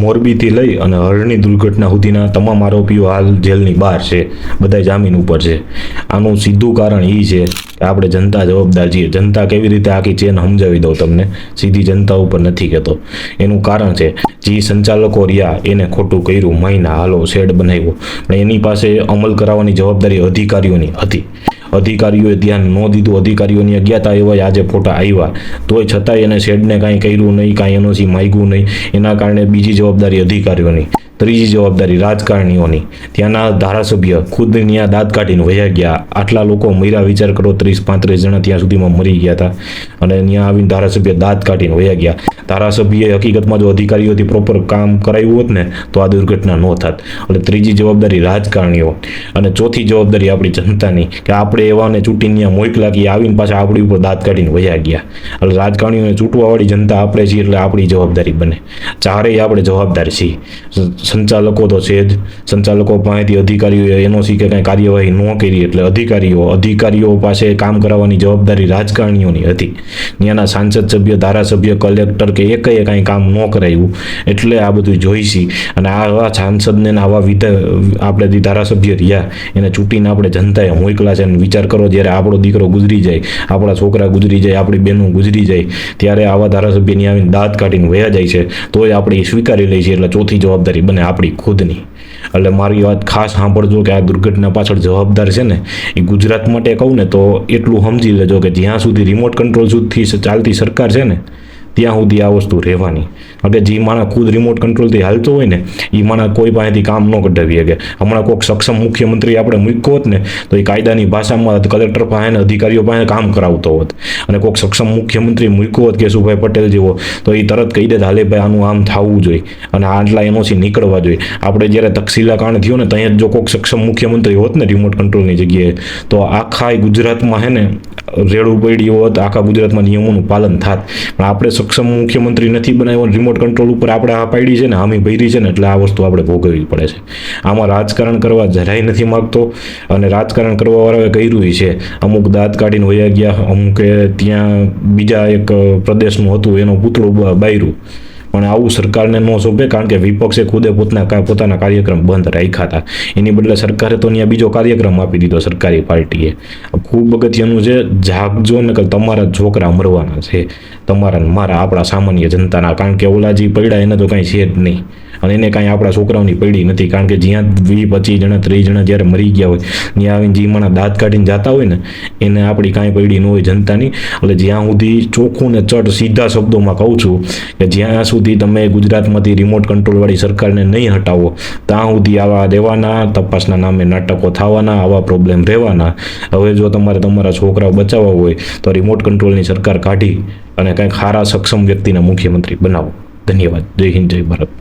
મોરબીથી લઈ અને હરણી દુર્ઘટના સુધીના તમામ આરોપીઓ હાલ જેલની બહાર છે. બધા જામીન ઉપર છે. આનું સીધું કારણ એ છે કે આપણે જનતા જવાબદાર છીએ. જનતા કેવી રીતે આખી ચેન સમજાવી દઉં તમને? સીધી જનતા ઉપર નથી કહેતો એનું કારણ છે જે સંચાલકો રહ્યા, એને ખોટું કર્યું, મહિના હાલો શેડ બનાવ્યો. પણ એની પાસે અમલ કરાવવાની જવાબદારી અધિકારીઓની હતી. અધિકારીઓએ ધ્યાન ન દીધું. અધિકારીઓની અજ્ઞાતા એવા આજે ફોટા આવ્યા. તોય છતાંય એને શેડને કાંઈ કર્યું નહીં, કાંઈ એનોથી માગ્યું નહીં. એના કારણે બીજી જવાબદારી અધિકારીઓની. ત્રીજી જવાબદારી રાજકારણીઓની. ત્યાંના ધારાસભ્ય ખુદ ત્યાં દાંત કાઢીને વયા ગયા. આટલા લોકો મર્યા વિચાર કરો, ત્રીસ પાંત્રીસ જણા ત્યાં સુધીમાં મરી ગયા હતા. અને ત્યાં આવીને ધારાસભ્ય દાંત કાઢીને વયા ગયા. ધારાસભ્યએ હકીકતમાં જો અધિકારીઓથી પ્રોપર કામ કરાવ્યું હોત ને, તો આ દુર્ઘટના ન થાત. એટલે ત્રીજી જવાબદારી રાજકારણીઓ. અને ચોથી જવાબદારી આપણી જનતાની, કે આપણે એવાને ચૂંટીને ત્યાં મોકલા કે આવીને પાછા આપણી ઉપર દાંત કાઢીને વયા ગયા. એટલે રાજકારણીઓને ચૂંટવાવાળી જનતા આપણે છીએ એટલે આપણી જવાબદારી બને. ચારેય આપણે જવાબદાર છીએ. સંચાલકો તો છે જ સંચાલકો પાસેથી અધિકારીઓએ એનઓસી કે કાંઈ કાર્યવાહી ન કરી એટલે અધિકારીઓ અધિકારીઓ પાસે કામ કરાવવાની જવાબદારી રાજકારણીઓની હતી. ત્યાંના સાંસદ સભ્ય, ધારાસભ્ય, કલેક્ટર કે એકેય કાંઈ કામ ન કરાવ્યું એટલે આ બધું જોઈશી. અને આવા સાંસદને આવા વિધા આપણે ધારાસભ્ય રહ્યા, એને ચૂંટીને આપણે જનતાએ મોકલા છે અને વિચાર કરો જ્યારે આપણો દીકરો ગુજરી જાય, આપણા છોકરા ગુજરી જાય, આપણી બહેનો ગુજરી જાય, ત્યારે આવા ધારાસભ્યની આવીને દાંત કાઢીને વયા જાય છે, તોય આપણે એ સ્વીકારી લઈએ છીએ એટલે ચોથી જવાબદારી બને. આપણી ખુદની. એટલે મારી વાત ખાસ સાંભળજો કે આ દુર્ઘટના પાછળ જવાબદાર છે ને, એ ગુજરાત માટે કહું ને તો એટલું સમજી લેજો કે જ્યાં સુધી રિમોટ કંટ્રોલ સુધી ચાલતી સરકાર છે ને ત્યાં સુધી આ વસ્તુ રહેવાની. અગર જે માણસ ખુદ રિમોટ કંટ્રોલથી હાલતો હોય ને એ માણસ કોઈ પાસેથી કામ ન કઢાવી શકે. હમણાં કોઈક સક્ષમ મુખ્યમંત્રી આપણે મૂક્યો હોત ને, તો એ કાયદાની ભાષામાં કલેક્ટર પાસે અધિકારીઓ પાસે કામ કરાવતો હોત. અને કોઈક સક્ષમ મુખ્યમંત્રી મૂક્યો હોત કેશુભાઈ પટેલ જેવો, તો એ તરત કહી દેત હાલે ભાઈ આનું આમ થવું જોઈએ અને આટલા એનોથી નીકળવા જોઈએ. આપણે જ્યારે તકસીલા કાંડ થયો ને ત્યાં જ જો કોઈક સક્ષમ મુખ્યમંત્રી હોત ને રિમોટ કંટ્રોલની જગ્યાએ, તો આખા ગુજરાતમાં હે ને રેડું પડ્યું હોત, આખા ગુજરાતમાં નિયમોનું પાલન થાત. પણ આપણે સક્ષમ મુખ્યમંત્રી નથી બનાવ્યો રિમોટ કંટ્રોલ ઉપર આપણે આ પાડી છે ને, હામી ભરી છે ને, એટલે આ વસ્તુ આપણે ભોગવવી પડે છે. આમાં રાજકારણ કરવા જરાય નથી માગતો અને રાજકારણ કરવાવાળાએ કર્યું છે. અમુક દાંત કાઢીને વયા ગયા, અમુકે ત્યાં બીજા એક પ્રદેશનું હતું, એનું પૂતળું બાયરું. પણ આવું સરકારને ન શોભે કારણ કે વિપક્ષે ખુદે પોતાના પોતાના કાર્યક્રમ બંધ રાખ્યા હતા. એની બદલે સરકારે તો ત્યાં બીજો કાર્યક્રમ આપી દીધો સરકારી પાર્ટીએ. ખૂબ અગત્યનું છે, જાગજો ને તમારા છોકરા મરવાના છે. તમારા મારા આપણા સામાન્ય જનતાના, કારણ કે ઓલા જે પડ્યા એને તો કાંઈ છે જ નહીં. અને એને કાંઈ આપણા છોકરાઓની પડી નથી, કારણ કે જ્યાં વીસ પચીસ જણા, ત્રીસ જણા જ્યારે મરી ગયા હોય, ત્યાં આવીને જે માણા દાંત કાઢીને જતા હોય ને, એને આપણી કાંઈ પડી ન હોય જનતાની. એટલે જ્યાં સુધી ચોખ્ખું ને ચટ સીધા શબ્દોમાં કહું છું કે જ્યાં સુધી તમે ગુજરાતમાંથી રિમોટ કંટ્રોલવાળી સરકારને નહીં હટાવો, ત્યાં સુધી આવા દેવાના, તપાસના નામે નાટકો થવાના, આવા પ્રોબ્લેમ રહેવાના. હવે જો તમારે તમારા છોકરાઓ બચાવવા હોય, તો રિમોટ કંટ્રોલની સરકાર કાઢી અને કંઈક સારા સક્ષમ વ્યક્તિના મુખ્યમંત્રી બનાવો. ધન્યવાદ. જય હિન્દ, જય ભારત.